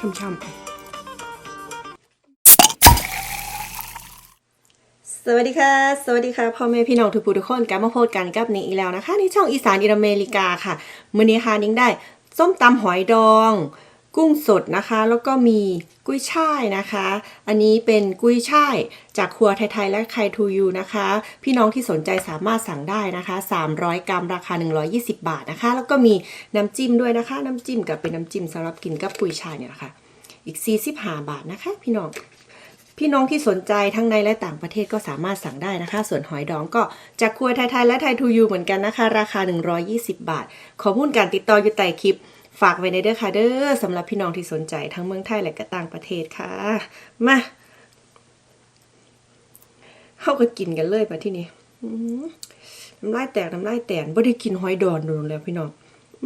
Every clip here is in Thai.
ช่ำๆสวัสดีค่ะ สวัสดีค่ะพ่อแม่พี่น้องทุกผู้ทุกคนกลับมาพบกันกับนิ้งอีกแล้วนะคะในช่องอีสานอินอเมริกาค่ะมื้อนี้ค่ะนิ้งได้ส้มตำหอยดอง กุ้งสดนะคะ แล้วก็มีกุ้ยช่ายนะคะ อันนี้เป็นกุ้ยช่ายจากครัวไทยๆและไคทูยูนะคะ พี่น้องที่สนใจสามารถสั่งได้นะคะ 300 กรัมราคา 120 บาทนะคะ แล้วก็มีน้ำจิ้มด้วยนะคะ น้ำจิ้มกับเป็นน้ำจิ้มสำหรับกินกับกุ้ยช่ายเนี่ยนะคะอีก 45 บาทนะคะ พี่น้องพี่น้องที่สนใจทั้งในและต่างประเทศก็สามารถสั่งได้นะคะ ส่วนหอยดองก็จากครัวไทยๆและไทยทูยูเหมือนกันนะคะ ราคา 120 บาท ขอพูดการติดต่ออยู่ใต้คลิป ฝากไว้ในเด้อค่ะเด้อสำหรับพี่น้องที่สนใจทั้งเมืองไทยและก็ต่างประเทศค่ะมาเข้าก็กินกันเลยปะที่นี่น้ำลายแตกน้ำลายแตนบ่ได้กินหอยดองโดนแล้วพี่น้อง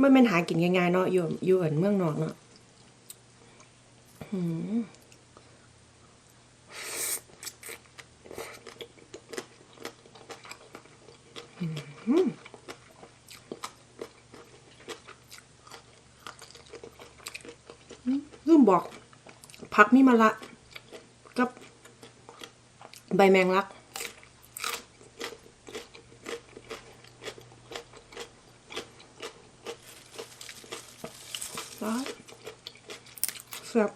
มันเป็นหากินง่ายๆเนาะอยู่อยู่อันเมืองนอกเนาะอืม ลืมบอกผักมีมะละกับใบแมงลักร้อนแซ่บ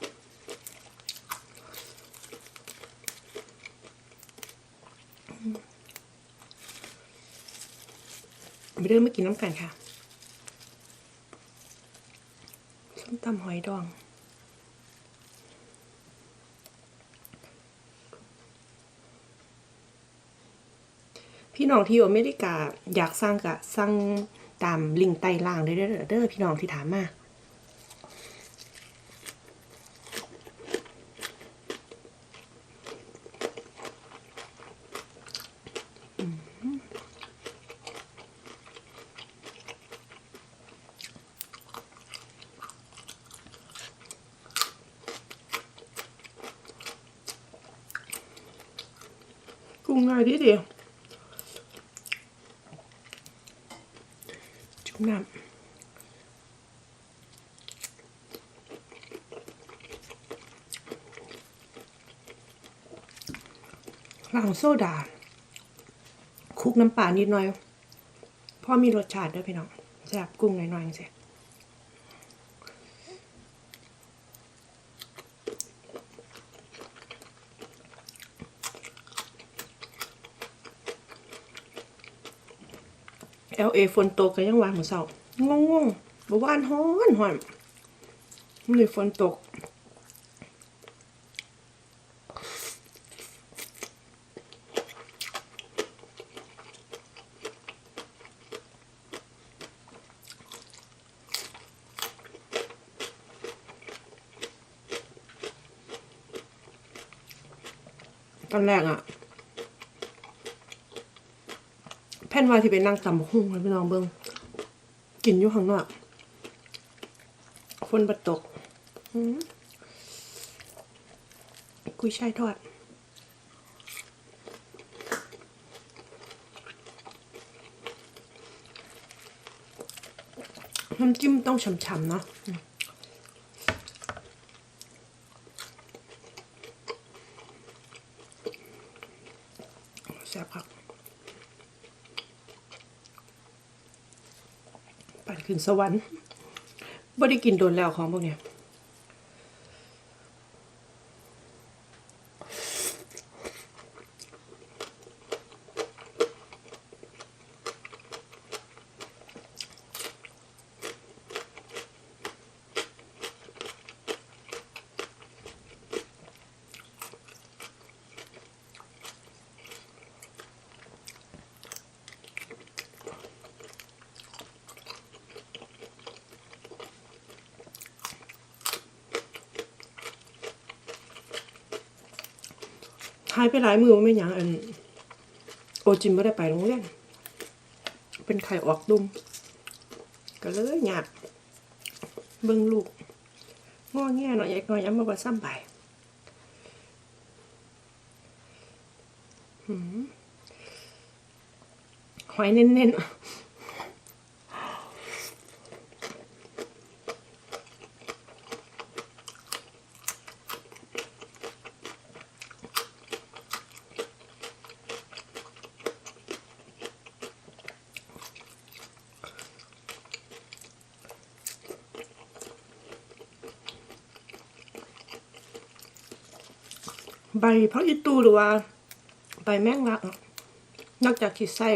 ไปเริ่มมากินน้ำกันค่ะส้มตำหอยดอง พี่น้องที่อยู่อเมริกาอยากสร้างกะสร้างตามลิงก์ใต้ล่างได้เด้อเด้อพี่น้องที่ถามมากุ้งง่ายทีเดียวจุ่ม น้ำล้างโซดา คุกน้ำปลานิดหน่อย พอมีรสชาติด้วยพี่น้องแซ่บกุ้งหน่อยๆสิ เอลเอฝนตกก็ยังวางเหมือนเสางงงๆบ่ว่านฮ้อนฮ้อนมันเลยฝนตกตอนแรกอะแพ่ นว่าที่ไปนั่งตำบักหุ่งให้พี่น้องเบิ้งกินอยู่ข้างนอกฝนบัดตกกุยช่ายทอดน้ำจิ้มต้องฉ่ำๆเนาะแซ่บครับ ปั่นขึ้นสวรรค์บ่ได้กินโดนแล้วของพวกเนี้ยายไปหลายมือไม่หยังอัน โอจิมไม่ได้ไปโรงเรียนเป็นไข่ออกดุมก็เลยหยาดเบิ่งลูกง้อแง่หน่อยอยากหน่อยย้ำมาว่าซ้ำไปหืมหอยเน้นๆ ใบเพราะอิตูหรือว่า ใบแมงลัก นอกจากที่ใส่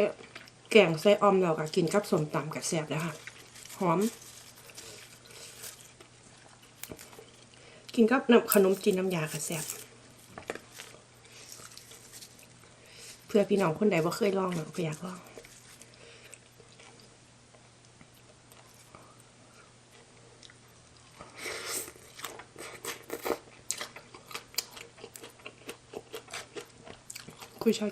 แกงใส่ออมแล้วก็กินกับสมตำกับแซ่บแล้วค่ะ หอม กินกับน้ำขนมจีนน้ำยากับแซ่บเพื่อพี่น้องคนใดบ่เคยลองเนาะก็อยากลอง คุยช่าย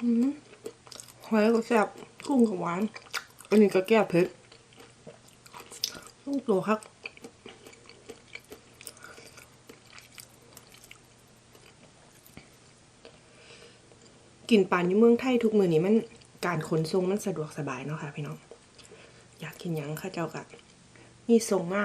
หอยก็แซ่บกุ้งก็หวาน อันนี้ก็แก้เผ็ดต้องโตครับกินปานอยู่เมืองไทยทุกมือนี้มันการขนส่งมันสะดวกสบายเนาะค่ะพี่น้อง อยากกินยังข้าเจ้ากะมีส่งมา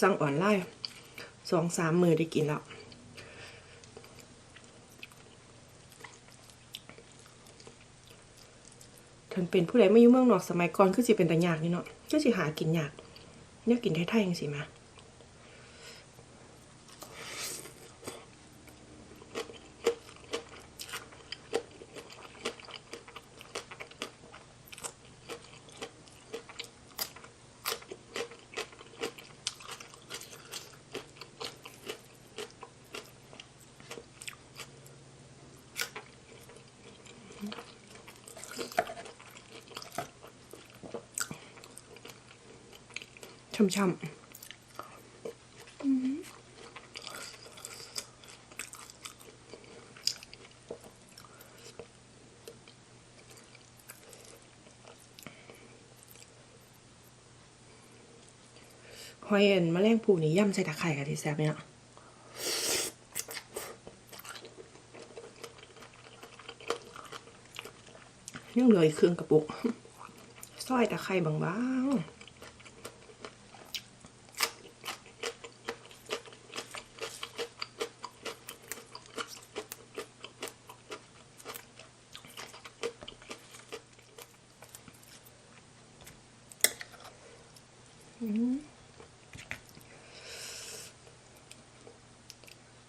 สั่งออนไลน์สองสามมือได้กินแล้วท่านเป็นผู้ใดไม่ยุ่เมืองนอกสมัยก่อนคือสิเป็นแต่ยากนี่เนาะก็สิหากินยากเนี่ยกินไทยๆยังสิมา ช่ำๆหอยเอ็นมะแรงผูนี่ย่ำใส่ตะไคร่กับที่แซ่บเนี่ยยังเหลืออีกครึ่งกระปุกซอยตะไคร่บางๆ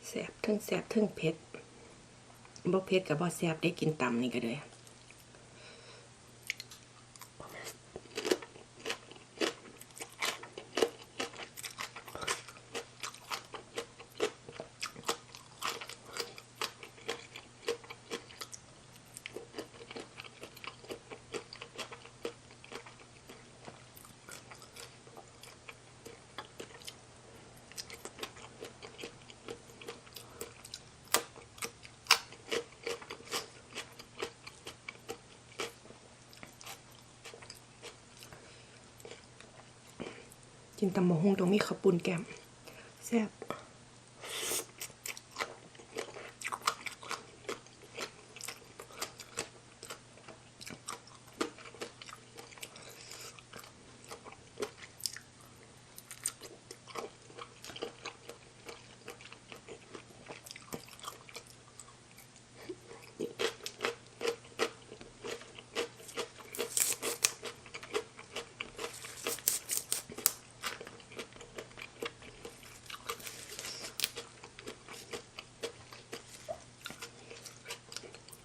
แสบทั้งแสบทั้งเผ็ดบ่เผ็ดกับบ่แสบได้กินตำนี่ก็เลย กินตำมะฮงตรงนี้ข้าวปุ่นแก้มแซ่บ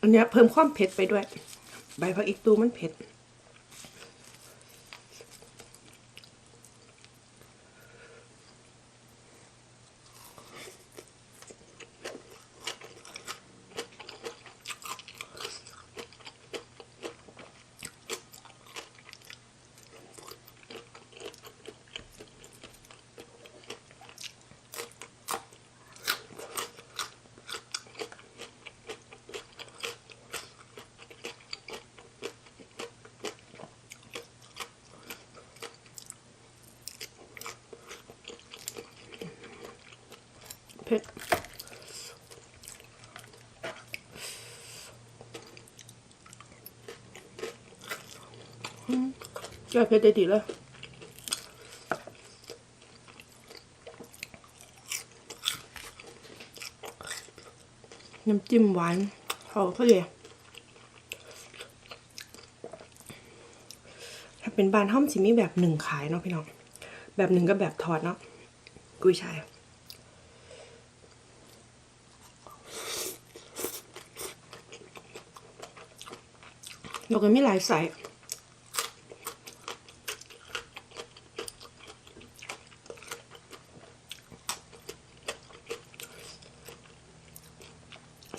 อันนี้เพิ่มความเผ็ดไปด้วย ใบผักอีกตูมันเผ็ด ผ็ดแก้เผ็ดได้ดีเลยน้ำจิ้มหวานเขาก็เลยถ้าเป็นบานห้อมสิมีแบบหนึ่งขายเนาะพี่น้อง แบบหนึ่งก็แบบทอดเนาะ กุยช่าย แล้วก็มีหลายไซส์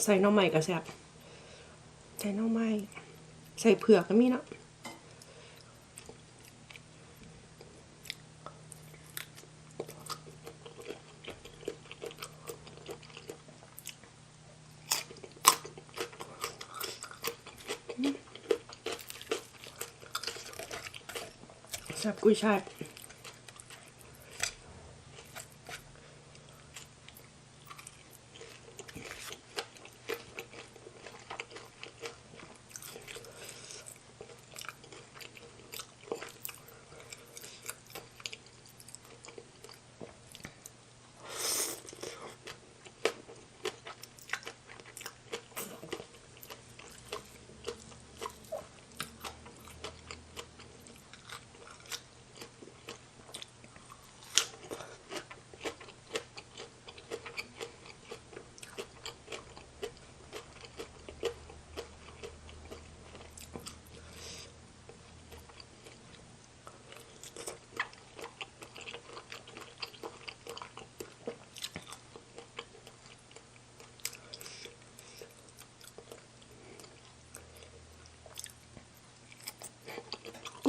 ใส่น้องใหม่ก็แซ่บใส่น้องใหม่ใส่เผือกก็มีเนาะ แซ่บ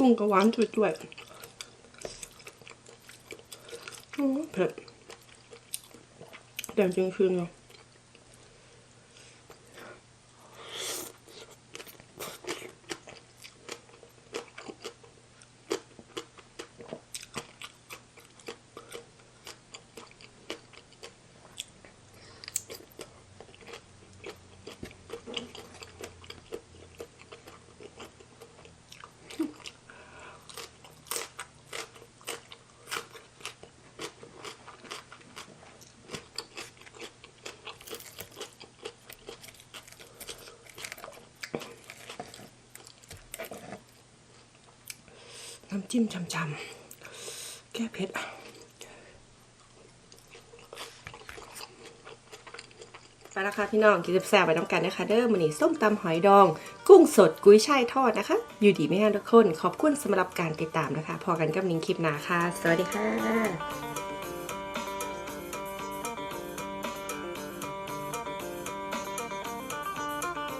กุ้งก็หวานจุดด้วยเผ็ดแต่จริงคือเนาะ น้ำจิ้มช่ำๆแก้เผ็ดไปแล้วค่ะพี่น้องกินแซ่บไปน้ำกันนะคะ เด้อมันนี่ส้มตำหอยดอง กุ้งสดกุ้ยช่ายทอดนะคะ อยู่ดีไม่งางทุกคน ขอบคุณสำหรับการติดตามนะคะ พอกันกับนิ้งคลิปหนาค่ะ สวัสดีค่ะ